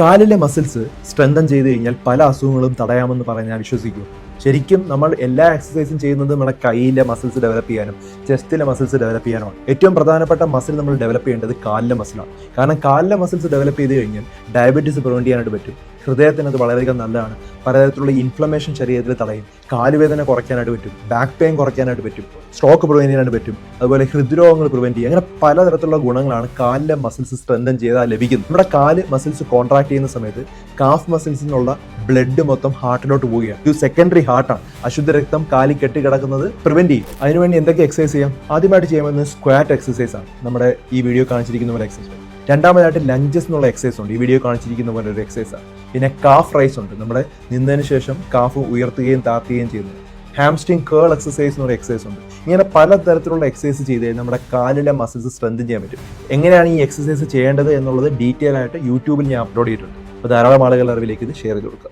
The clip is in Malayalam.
കാലിലെ മസിൽസ് സ്ട്രെങ്തൻ ചെയ്ത് കഴിഞ്ഞാൽ പല അസുഖങ്ങളും തടയാമെന്ന് പറഞ്ഞ് ഞാൻ വിശ്വസിക്കുന്നു. ശരിക്കും നമ്മൾ എല്ലാ എക്സസൈസും ചെയ്യുന്നത് നമ്മുടെ കൈയിലെ മസിൽസ് ഡെവലപ്പ് ചെയ്യാനും ചെസ്റ്റിലെ മസിൽസ് ഡെവലപ്പ് ചെയ്യാനുമാണ്. ഏറ്റവും പ്രധാനപ്പെട്ട മസിൽ നമ്മൾ ഡെവലപ്പ് ചെയ്യേണ്ടത് കാലിലെ മസിലാണ് കാരണം കാലിലെ മസിൽസ് ഡെവലപ്പ് ചെയ്ത് കഴിഞ്ഞാൽ ഡയബറ്റീസ് പ്രിവെന്റ് ചെയ്യാനായിട്ട് പറ്റും. ഹൃദയത്തിന് അത് വളരെയധികം നല്ലതാണ്. പലതരത്തിലുള്ള ഇൻഫ്ലമേഷൻ ശരീരത്തിൽ തടയും. കാലുവേദന കുറയ്ക്കാനായിട്ട് പറ്റും. ബാക്ക് പെയിൻ കുറയ്ക്കാനായിട്ട് പറ്റും. സ്ട്രോക്ക് പ്രിവെന്റ് ചെയ്യാനായിട്ട് പറ്റും. അതുപോലെ ഹൃദ്രോഗങ്ങൾ പ്രിവെന്റ് ചെയ്യും. അങ്ങനെ പലതരത്തിലുള്ള ഗുണങ്ങളാണ് കാലിലെ മസിൽസ് സ്ട്രെങ്തൻ ചെയ്താൽ ലഭിക്കുന്നത്. നമ്മുടെ കാൽ മസിൽസ് കോൺട്രാക്ട് ചെയ്യുന്ന സമയത്ത് കാഫ് മസിൽസിനുള്ള ബ്ലഡ് മൊത്തം ഹാർട്ടിലോട്ട് പോവുകയാണ്. ഇത് സെക്കൻഡറി ഹാർട്ടാണ് അശുദ്ധ രക്തം കാലി കെട്ടി കിടക്കുന്നത് പ്രിവെന്റ് ചെയ്യും അതിനുവേണ്ടി എന്തൊക്കെ എക്സസൈസ് ചെയ്യാം? ആദ്യമായിട്ട് ചെയ്യാമെന്ന് സ്ക്വാറ്റ് എക്സസൈസ് ആണ്. നമ്മുടെ ഈ വീഡിയോ കാണിച്ചിരിക്കുന്ന പോലെ എക്സസൈസ് രണ്ടാമതായിട്ട് ലഞ്ചസ് എന്നുള്ള എക്സസൈസ് ഉണ്ട്. ഈ വീഡിയോ കാണിച്ചിരിക്കുന്ന പോലെ ഒരു എക്സസൈസ് ആണ്. പിന്നെ കാഫ് റൈസ് ഉണ്ട്. നമ്മുടെ നിന്നതിന് ശേഷം കാഫ് ഉയർത്തുകയും താത്തുകയും ചെയ്യുന്നത് ഹാംസ്റ്റിംഗ് കേൾ എക്സസൈസ് എന്ന് പറയുന്ന എക്സസൈസ് ഉണ്ട്. ഇങ്ങനെ പലതരത്തിലുള്ള എക്സസൈസ് ചെയ്ത് നമ്മുടെ കാലിലെ മസിൽസ് സ്ട്രെങ്ത് ചെയ്യാൻ പറ്റും. എങ്ങനെയാണ് ഈ എക്സസൈസ് ചെയ്യേണ്ടത് എന്നുള്ളത് ഡീറ്റെയിൽ ആയിട്ട് യൂട്യൂബിൽ ഞാൻ അപ്ലോഡ് ചെയ്തിട്ടുണ്ട്. അപ്പോൾ ധാരാളം ആളുകളുടെ അറിവിലേക്ക് ഇത് ഷെയർ ചെയ്ത് കൊടുക്കുക.